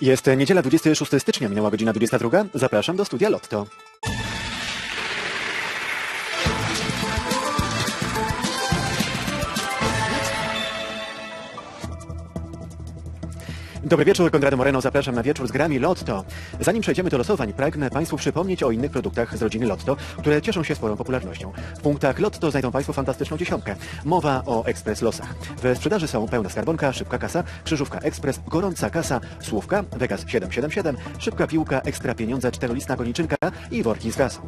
Jest niedziela 26 stycznia, minęła godzina 22. Zapraszam do studia Lotto. Dobry wieczór, Konrado Moreno, zapraszam na wieczór z grami Lotto. Zanim przejdziemy do losowań, pragnę Państwu przypomnieć o innych produktach z rodziny Lotto, które cieszą się sporą popularnością. W punktach Lotto znajdą Państwo fantastyczną dziesiątkę. Mowa o Express Losach. We sprzedaży są pełna skarbonka, szybka kasa, krzyżówka Express, gorąca kasa, słówka, Vegas 777, szybka piłka, ekstra pieniądze, czterolistna koniczynka i worki z kasą.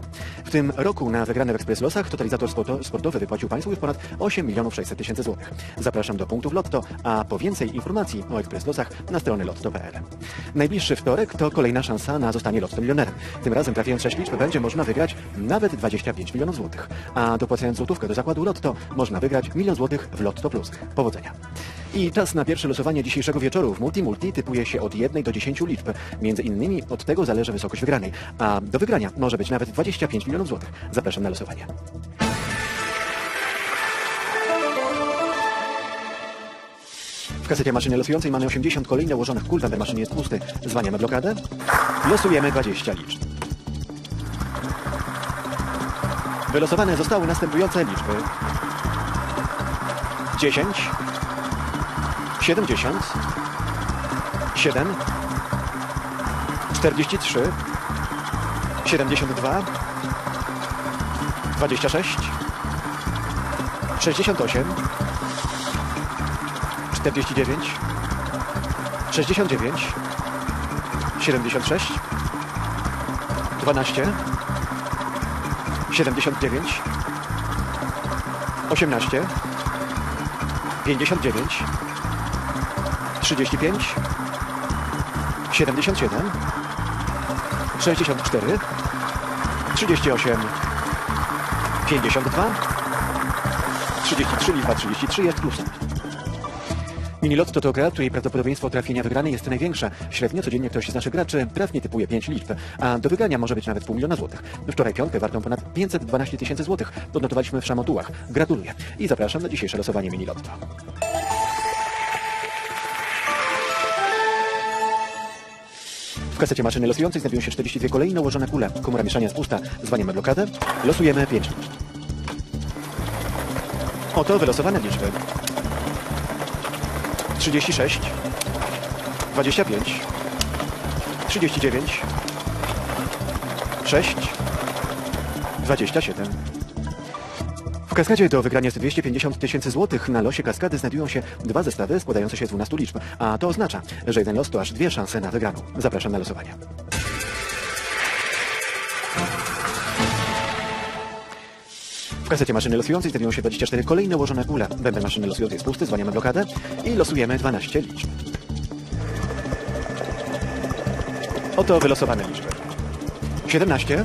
W tym roku na wygrane w Express Losach totalizator sporto- sportowy wypłacił Państwu już ponad 8 milionów 600 tysięcy złotych. Zapraszam do punktów Lotto, a po więcej informacji o Express Losach na stronę lotto.pl. Najbliższy wtorek to kolejna szansa na zostanie Lotto milionerem. Tym razem trafiając 6 liczb będzie można wygrać nawet 25 milionów złotych. A dopłacając złotówkę do zakładu Lotto można wygrać milion złotych w Lotto Plus. Powodzenia. I czas na pierwsze losowanie dzisiejszego wieczoru. W Multi Multi typuje się od 1 do 10 liczb. Między innymi od tego zależy wysokość wygranej. A do wygrania może być nawet 25 milionów złotych. Zapraszam na losowanie. W kasecie maszyny losującej mamy 80 kolejne ułożonych kul, węber maszyny jest pusty. Zwaniamy blokadę. Losujemy 20 liczb. Wylosowane zostały następujące liczby. 10, 70, 7, 43, 72, 26, 68, 49, 69, 76, 12, 79, 18, 59, 35, 77, 64, 38, 52, 33, liczba 33 jest plusem. Mini Lotto to gra, której prawdopodobieństwo trafienia wygranej jest największe. Średnio codziennie ktoś z naszych graczy trafnie typuje 5 liczb, a do wygrania może być nawet pół miliona złotych. Wczoraj piątkę wartą ponad 512 tysięcy złotych odnotowaliśmy w Szamotułach. Gratuluję i zapraszam na dzisiejsze losowanie Mini Lotto. W kasecie maszyny losującej znajdują się 42 kolejne ułożone kule. Komora mieszania jest pusta. Zwaniamy blokadę. Losujemy 5 liczb. Oto wylosowane liczby. 36, 25, 39, 6, 27. W kaskadzie do wygrania jest 250 tysięcy złotych. Na losie kaskady znajdują się dwa zestawy składające się z 12 liczb, a to oznacza, że jeden los to aż dwie szanse na wygraną. Zapraszam na losowanie. Kasecie maszyny losującej znajdują się 24 kolejne ułożone kule. Bęben maszyny losującej jest pusty, zwalniamy blokadę i losujemy 12 liczb. Oto wylosowane liczby. 17,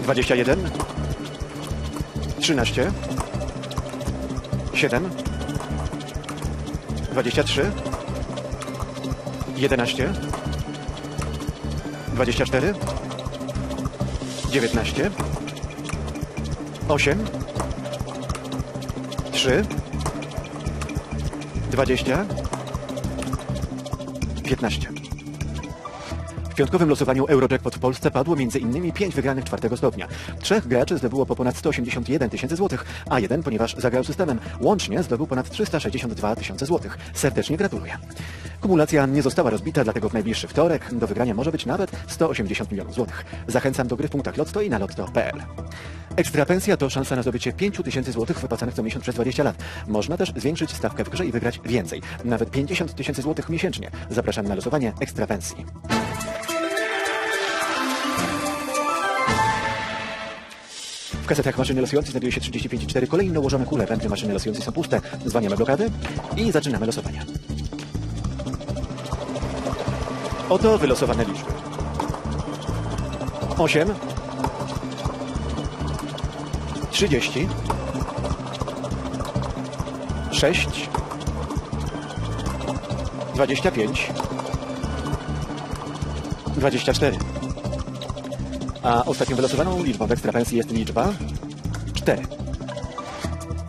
21, 13, 7, 23, 11, 24, 19, 8, 3, 20, 15. Piątkowym losowaniu Eurojackpot w Polsce padło m.in. 5 wygranych czwartego stopnia. Trzech graczy zdobyło po ponad 181 tysięcy złotych, a jeden, ponieważ zagrał systemem, łącznie zdobył ponad 362 tysiące złotych. Serdecznie gratuluję. Kumulacja nie została rozbita, dlatego w najbliższy wtorek do wygrania może być nawet 180 milionów złotych. Zachęcam do gry w punktach Lotto i na lotto.pl. Ekstra pensja to szansa na zdobycie 5 tysięcy złotych wypłacanych co miesiąc przez 20 lat. Można też zwiększyć stawkę w grze i wygrać więcej. Nawet 50 tysięcy złotych miesięcznie. Zapraszam na losowanie ekstra kasetach maszyny losującej znajduje się 35,4 kolejne ułożone kule. Wędry maszyny losującej są puste. Zwaniamy blokady i zaczynamy losowanie. Oto wylosowane liczby. 8, 30, 6, 25, 24. A ostatnią wylosowaną liczbą w ekstrapensji jest liczba 4.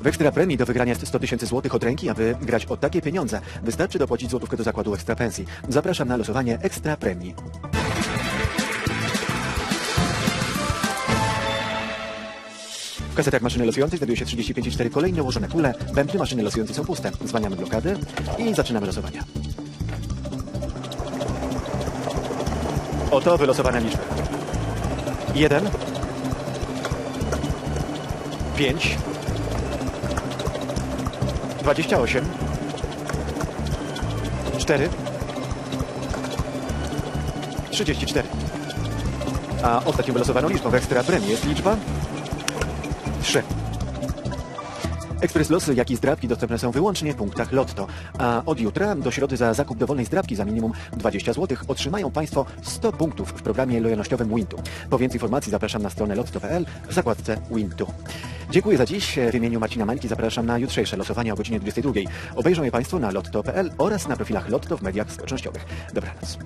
W Ekstra Premii do wygrania jest 100 tysięcy złotych od ręki, aby grać o takie pieniądze. Wystarczy dopłacić złotówkę do zakładu Ekstra Pensji. Zapraszam na losowanie Ekstra Premii. W kasetach maszyny losującej znajduje się 35,4 kolejne ułożone kule. Bębny maszyny losującej są puste. Zwalniamy blokady i zaczynamy losowania. Oto wylosowane liczby. 1 5 28 4 34 A ostatnią wylosowaną liczbą w Ekstra Premii jest liczba 3. Ekspres losy, jak i zdrabki dostępne są wyłącznie w punktach Lotto. A od jutra do środy za zakup dowolnej zdrabki za minimum 20 zł otrzymają Państwo 100 punktów w programie lojalnościowym Wintu. Po więcej informacji zapraszam na stronę lotto.pl w zakładce Wintu. Dziękuję za dziś. W imieniu Marcina Mańki zapraszam na jutrzejsze losowanie o godzinie 22. Obejrzą je Państwo na lotto.pl oraz na profilach Lotto w mediach społecznościowych. Dobranoc.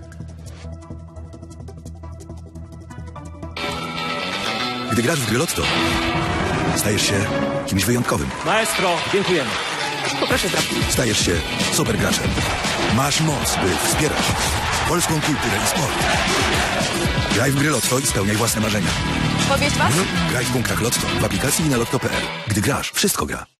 Gdy grasz w gry Lotto, stajesz się kimś wyjątkowym. Maestro, dziękujemy. Poproszę zdrabki. Stajesz się supergraczem. Masz moc, by wspierać polską kulturę i sport. Graj w gry Lotto i spełniaj własne marzenia. Powieść was? Graj w punktach Lotto, w aplikacji i na lotto.pl. Gdy grasz, wszystko gra.